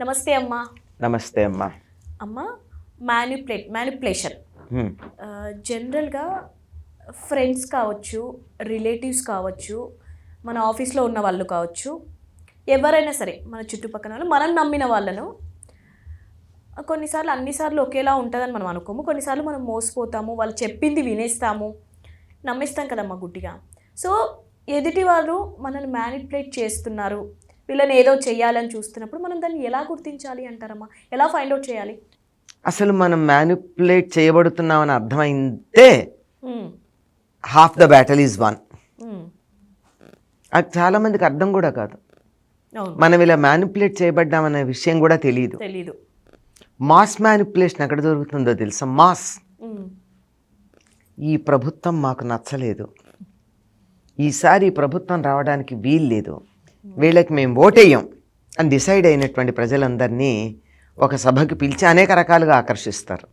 నమస్తే అమ్మా. నమస్తే అమ్మా. అమ్మ మ్యానిపులేట్ మ్యానిపులేషన్. జనరల్గా ఫ్రెండ్స్ కావచ్చు రిలేటివ్స్ కావచ్చు మన ఆఫీస్లో ఉన్న వాళ్ళు కావచ్చు ఎవరైనా సరే మన చుట్టుపక్కల వాళ్ళు మనం నమ్మిన వాళ్ళను కొన్నిసార్లు అన్నిసార్లు ఒకేలా ఉంటుందని మనం అనుకోము. కొన్నిసార్లు మనం మోసపోతాము వాళ్ళు చెప్పింది వినేస్తాము. నమ్మేస్తాం కదమ్మా గుడ్డిగా. సో ఎదుటి వాళ్ళు మనల్ని మ్యానిపులేట్ చేస్తున్నారు. వీళ్ళని ఏదో చేయాలని చూస్తున్నప్పుడు మనం దాన్ని ఎలా గుర్తించాలి అంటారమ్మా? ఎలా ఫైండ్ అవుట్ చేయాలి? అసలు మనం మ్యానిపులేట్ చేయబడుతున్నామని అర్థమైందే మ్మ్. Half the battle is won. అది చాలా మందికి అర్థం కూడా కాదు. మనం ఇలా మ్యానిపులేట్ చేయబడ్డామనే విషయం కూడా తెలియదు తెలీదు. మాస్ మ్యానిపులేషన్ ఎక్కడ దొరుకుతుందో తెలుసా? మాస్. ఈ ప్రభుత్వం మాకు నచ్చలేదు. ఈసారి ప్రభుత్వం రావడానికి వీలు లేదు వీళ్ళకి మేము ఓటేయం అని డిసైడ్ అయినటువంటి ప్రజలందరినీ ఒక సభకి పిలిచి అనేక రకాలుగా ఆకర్షిస్తారు.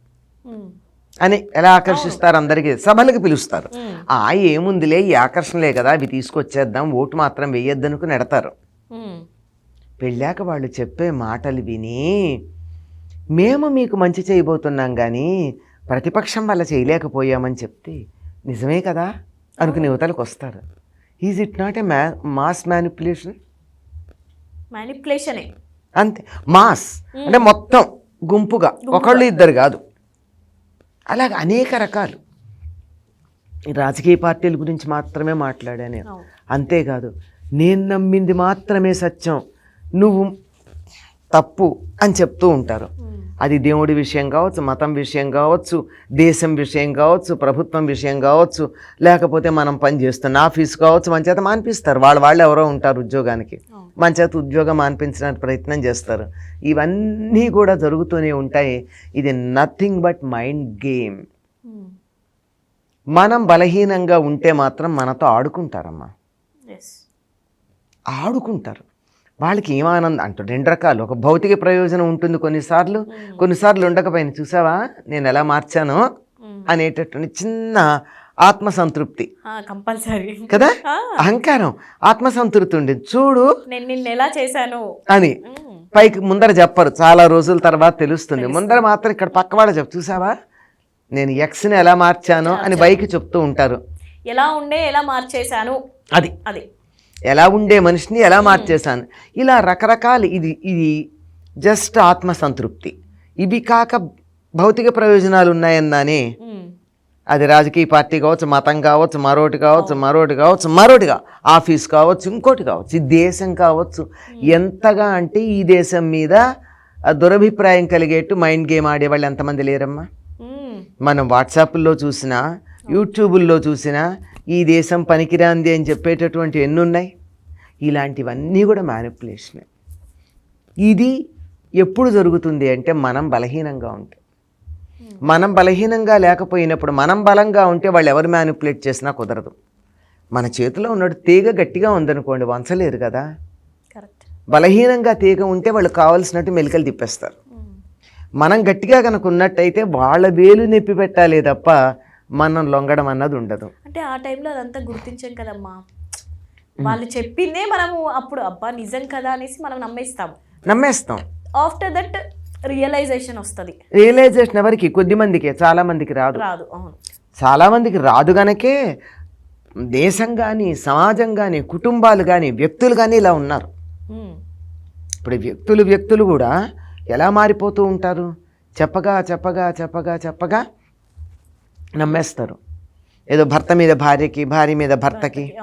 అని ఎలా ఆకర్షిస్తారు? అందరికీ సభలకు పిలుస్తారు. ఆ ఏముందిలే ఈ ఆకర్షణలే కదా అవి తీసుకొచ్చేద్దాం ఓటు మాత్రం వేయొద్దనుకుని నెడతారు. మ్మ్. పెళ్ళాక వాళ్ళు చెప్పే మాటలు విని మేము మీకు మంచి చేయబోతున్నాం కానీ ప్రతిపక్షం వల్ల చేయలేకపోయామని చెప్తే నిజమే కదా? అనుకుని యువతలకు వస్తారు. ఈజ్ ఇట్ నాట్ ఏ మ్యా మాస్ మ్యానిపులేషన్ మ్యానిపులేషనే అంతే. మాస్ అంటే మొత్తం గుంపుగా. ఒకళ్ళు ఇద్దరు కాదు. అలాగ అనేక రకాలు. ఈ రాజకీయ పార్టీల గురించి మాత్రమే మాట్లాడాను అంతేకాదు నేను నమ్మింది మాత్రమే సత్యం. నువ్వు తప్పు అని చెప్తూ ఉంటారు. మ్మ్. అది దేవుడి విషయం కావచ్చు మతం విషయం కావచ్చు దేశం విషయం కావచ్చు ప్రభుత్వం విషయం కావచ్చు లేకపోతే మనం పనిచేస్తున్న ఆఫీస్ కావచ్చు మన చేత మాన్పిస్తారు. వాళ్ళ వాళ్ళు ఎవరో ఉంటారు ఉద్యోగానికి. అవును మన చేత ఉద్యోగం మాన్పించడానికి ప్రయత్నం చేస్తారు. ఇవన్నీ కూడా జరుగుతూనే ఉంటాయి. ఇది నథింగ్ బట్ మైండ్ గేమ్. మనం బలహీనంగా ఉంటే మాత్రం మనతో ఆడుకుంటారమ్మా. ఆడుకుంటారు. వాళ్ళకి ఏం ఆనందం? అంటూ రెండు రకాలు. ఒక భౌతిక ప్రయోజనం ఉంటుంది కొన్నిసార్లు. కొన్నిసార్లు ఉండకపోయినా చూసావా? నేను ఎలా మార్చానో. అనేటటువంటి చిన్న ఆత్మసంతృప్తి కంపల్సరీ. కదా? అహంకారం ఆత్మసంతృప్తి ఉంది చూడు. నేను నిన్న ఎలా చేశాను? అని. పైకి ముందర చెప్పరు. చాలా రోజుల తర్వాత తెలుస్తుంది. ముందర మాత్రం ఇక్కడ పక్కవాడ చెప్పు. చూసావా? నేను ఎక్స్ని ఎలా మార్చానో అని బైక్ చెప్తూ ఉంటారు. ఎలా ఉండే ఎలా మార్చేశాను? అది. అది. ఎలా ఉండే మనిషిని ఎలా మార్చేశాను? ఇలా రకరకాల ఇది ఇది జస్ట్ ఆత్మసంతృప్తి. ఇవి కాక భౌతిక ప్రయోజనాలు ఉన్నాయన్నానే మ్మ్. అది రాజకీయ పార్టీ కావచ్చు మతం కావచ్చు మరోటి కావచ్చు మరోటి కావచ్చు మరోటిగా. ఆఫీస్ కావచ్చు ఇంకోటి కావచ్చు ఈ దేశం కావచ్చు. ఎంతగా అంటే ఈ దేశం మీద దురభిప్రాయం కలిగేట్టు మైండ్ గేమ్ ఆడేవాళ్ళు ఎంతమంది లేరమ్మా? మ్మ్. మనం వాట్సాప్లో చూసినా యూట్యూబుల్లో చూసినా ఈ దేశం పనికిరాంది అని చెప్పేటటువంటి ఎన్ని ఉన్నాయి ఇలాంటివన్నీ కూడా మ్యానిపులేషనే ఇది ఎప్పుడు జరుగుతుంది అంటే మనం బలహీనంగా ఉంటే. మనం బలహీనంగా లేకపోయినప్పుడు మనం బలంగా ఉంటే వాళ్ళు ఎవరు మ్యానిపులేట్ చేసినా కుదరదు. మన చేతిలో ఉన్నట్టు తీగ గట్టిగా ఉందనుకోండి వంచలేరు కదా. కరెక్ట్ బలహీనంగా తీగ ఉంటే వాళ్ళు కావలసినట్టు మెలికలు తిప్పేస్తారు. మ్మ్. మనం గట్టిగా కనుక ఉన్నట్టయితే వాళ్ళ వేలు నొప్పి పెట్టాలి తప్ప మనం లొంగడం అన్నది ఉండదు. అంటే ఆ టైంలో అదంతా గుర్తించాం కదమ్మా. వాళ్ళు చెప్పిందే మనము అప్పుడు అబ్బా నిజం కదా అనేసి మనం నమ్మేస్తాం. నమ్మేస్తాం. ఆఫ్టర్ దట్ రియలైజేషన్ వస్తుంది. రియలైజేషన్ ఎవరికి? కొద్ది మందికే చాలా మందికి రాదు. రాదు అవును. చాలా మందికి రాదు గనకే దేశం కానీ సమాజం కానీ కుటుంబాలు కానీ వ్యక్తులు కానీ ఇలా ఉన్నారు. ఇప్పుడు వ్యక్తులు వ్యక్తులు కూడా ఎలా మారిపోతూ ఉంటారు? చెప్పగా చెప్పగా చెప్పగా చెప్పగా నమ్మేస్తారు. ఏదో భర్త మీద భార్యకి భార్య మీద భర్తకి.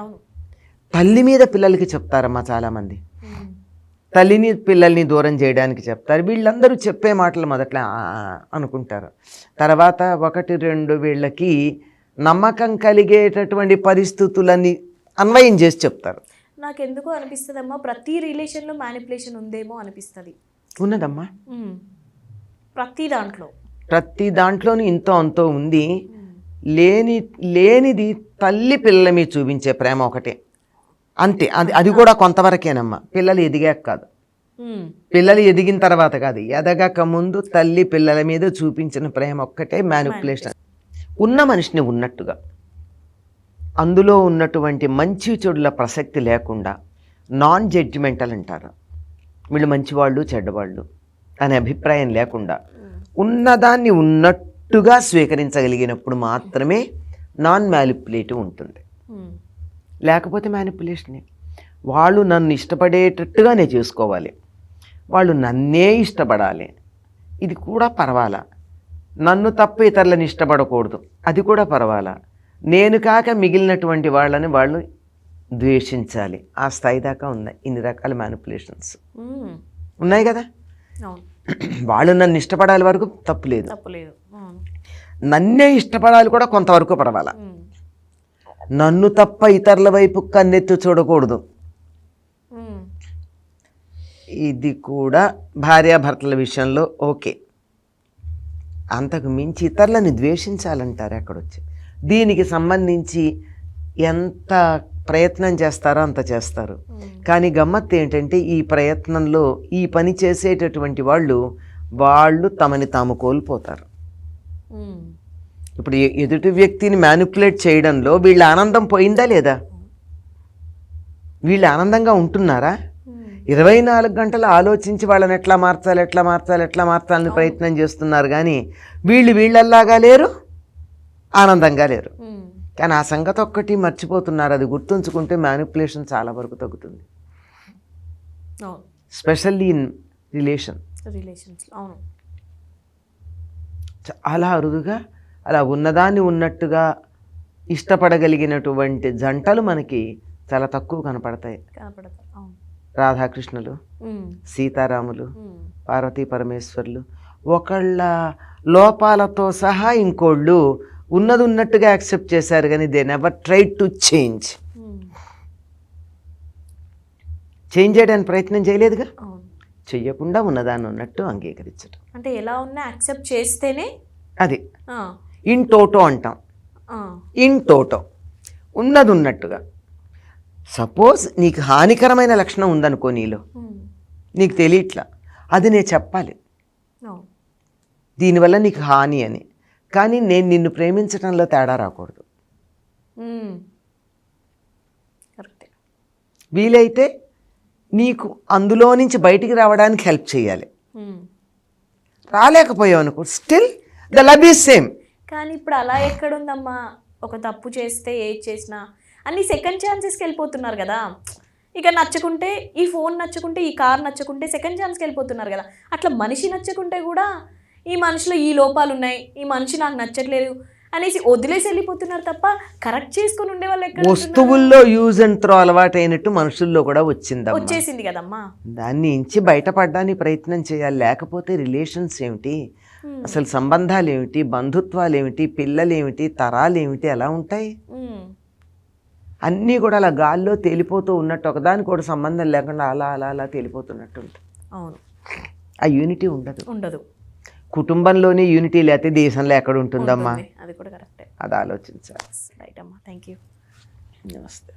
తల్లి మీద పిల్లలకి చెప్తారమ్మా చాలామంది. తల్లిని పిల్లల్ని దూరం చేయడానికి చెప్తారు. వీళ్ళందరూ చెప్పే మాటలు మొదట్లో అనుకుంటారు. తర్వాత ఒకటి రెండు వీళ్ళకి నమ్మకం కలిగేటటువంటి పరిస్థితులన్నీ అన్వయం చేసి చెప్తారు. నాకు ఎందుకో అనిపిస్తుంది అమ్మా ప్రతి రిలేషన్లో మ్యానిపులేషన్ ఉందేమో అనిపిస్తుంది. ఉన్నదమ్మా. మ్మ్. ప్రతి దాంట్లో. ప్రతి దాంట్లోనూ ఇంతో అంతో ఉంది. లేని లేనిది తల్లి పిల్లల మీద చూపించే ప్రేమ ఒకటే. అంతే. అది అది కూడా కొంతవరకేనమ్మా. పిల్లలు ఎదిగాక కాదు. పిల్లలు ఎదిగిన తర్వాత కాదు. ఎదగక ముందు తల్లి పిల్లల మీద చూపించిన ప్రేమ ఒక్కటే మ్యానిపులేషన్ ఉన్న మనిషిని ఉన్నట్టుగా. అందులో ఉన్నటువంటి మంచి చెడుల ప్రసక్తి లేకుండా నాన్ జడ్జిమెంటల్ అంటారు. వీళ్ళు మంచివాళ్ళు చెడ్డవాళ్ళు అనే అభిప్రాయం లేకుండా. ఉన్నదాన్ని ఉన్నట్టుగా స్వీకరించగలిగినప్పుడు మాత్రమే నాన్ మ్యాలిపులేటివ్ ఉంటుంది. లేకపోతే మ్యానిపులేషనే వాళ్ళు నన్ను ఇష్టపడేటట్టుగా నేను చేసుకోవాలి. వాళ్ళు నన్నే ఇష్టపడాలి. ఇది కూడా పర్వాలా. నన్ను తప్ప ఇతరులను ఇష్టపడకూడదు. అది కూడా పర్వాలా. నేను కాక మిగిలినటువంటి వాళ్ళని వాళ్ళు ద్వేషించాలి. ఆ స్థాయి దాకా ఉన్నాయి. ఇన్ని రకాల మ్యానిపులేషన్స్. ఉన్నాయి కదా? వాళ్ళు నన్ను ఇష్టపడాలి వరకు తప్పులేదు తప్పులేదు నన్నే ఇష్టపడాలి కూడా కొంతవరకు పర్వాలా మ్మ్. నన్ను తప్ప ఇతరుల వైపు కన్నెత్తి చూడకూడదు. ఇది కూడా భార్యాభర్తల విషయంలో ఓకే అంతకు మించి ఇతరులని ద్వేషించాలంటారు అక్కడొచ్చి దీనికి సంబంధించి ఎంత ప్రయత్నం చేస్తారో అంత చేస్తారు కానీ గమ్మత్తు ఏంటంటే ఈ ప్రయత్నంలో ఈ పని చేసేటటువంటి వాళ్ళు వాళ్ళు తమని తాము కోల్పోతారు. ఇప్పుడు ఎదుటి వ్యక్తిని మ్యానిపులేట్ చేయడంలో వీళ్ళ ఆనందం పోయిందా లేదా? వీళ్ళు ఆనందంగా ఉంటున్నారా. ఇరవై నాలుగు గంటలు ఆలోచించి వాళ్ళని ఎట్లా మార్చాలి ఎట్లా మార్చాలి ఎట్లా మార్చాలని ప్రయత్నం చేస్తున్నారు కానీ వీళ్ళు వీళ్ళల్లాగా లేరు ఆనందంగా లేరు. కానీ ఆ సంగతి ఒక్కటి మర్చిపోతున్నారు అది గుర్తుంచుకుంటే మ్యానిపులేషన్ చాలా వరకు తగ్గుతుంది. స్పెషల్లీ ఇన్ రిలేషన్ రిలేషన్స్ అవును. చాలా అరుదుగా అలా ఉన్నదాన్ని ఉన్నట్టుగా ఇష్టపడగలిగినటువంటి జంటలు మనకి చాలా తక్కువ కనపడతాయి రాధాకృష్ణులు. సీతారాములు. పార్వతీ పరమేశ్వర్లు ఒకళ్ళ లోపాలతో సహా ఇంకోళ్ళు ఉన్నది ఉన్నట్టుగా యాక్సెప్ట్ చేశారు కానీ they never try to change. Change చేయడానికి ప్రయత్నం చేయలేదుగా చెయ్యకుండా ఉన్నదాన్ని ఉన్నట్టు అంగీకరించడం అంటే ఎలా ఉన్నా యాక్సెప్ట్ చేస్తేనే అది. ఇన్ టోటో అంటాం. In toto. ఉన్నది ఉన్నట్టుగా సపోజ్ నీకు హానికరమైన లక్షణం ఉందనుకో నీలో. నీకు తెలియట్లా. అది నేను చెప్పాలి. దీనివల్ల నీకు హాని అని. కానీ నేను నిన్ను ప్రేమించడంలో తేడా రాకూడదు. వీలైతే నీకు అందులో నుంచి బయటికి రావడానికి హెల్ప్ చేయాలి. రాలేకపోయావు అనుకో still the love is same కానీ ఇప్పుడు అలా ఎక్కడుందమ్మా? ఒక తప్పు చేస్తే ఏది చేసినా. అన్ని సెకండ్ ఛాన్సెస్కి వెళ్ళిపోతున్నారు కదా. ఇక నచ్చకుంటే ఈ ఫోన్ నచ్చకుంటే ఈ కార్ నచ్చకుంటే సెకండ్ ఛాన్స్కి వెళ్ళిపోతున్నారు కదా. అట్లా మనిషి నచ్చకుంటే కూడా ఈ మనిషిలో ఈ లోపాలు ఉన్నాయి ఈ మనిషి నాకు నచ్చట్లేదు. అనేసి వదిలేసి వెళ్ళిపోతున్నారు తప్ప కరెక్ట్ చేసుకొని ఉండే వాళ్ళు ఎక్కడ? వస్తువుల్లో యూజ్ అండ్ త్రో అలవాటైనట్టు మనుషుల్లో కూడా వచ్చిందమ్మా. వచ్చేసింది కదమ్మా. దాన్ని ఇంచి బయటపడడానికి ప్రయత్నం చేయాలి. లేకపోతే రిలేషన్స్ ఏమిటి? అసలు సంబంధాలు ఏమిటి? బంధుత్వాలు ఏమిటి? పిల్లలు ఏమిటి? తరాలు ఏమిటి? ఎలా ఉంటాయి? మ్మ్. అన్నీ కూడా అలా గాల్లో తేలిపోతూ ఉన్నట్టు ఒకదానికి కూడా సంబంధం లేకుండా అలా అలా అలా తేలిపోతున్నట్టు ఉంటుంది. అవును. ఆ యూనిటీ ఉండదు. ఉండదు. కుటుంబంలోనే యూనిటీ లేకపోతే దేశంలో ఎక్కడ ఉంటుందమ్మా? ఉంటుంది. అది కూడా కరెక్టే అది ఆలోచించాలి. రైట్ అమ్మా. థ్యాంక్ యూ నమస్తే.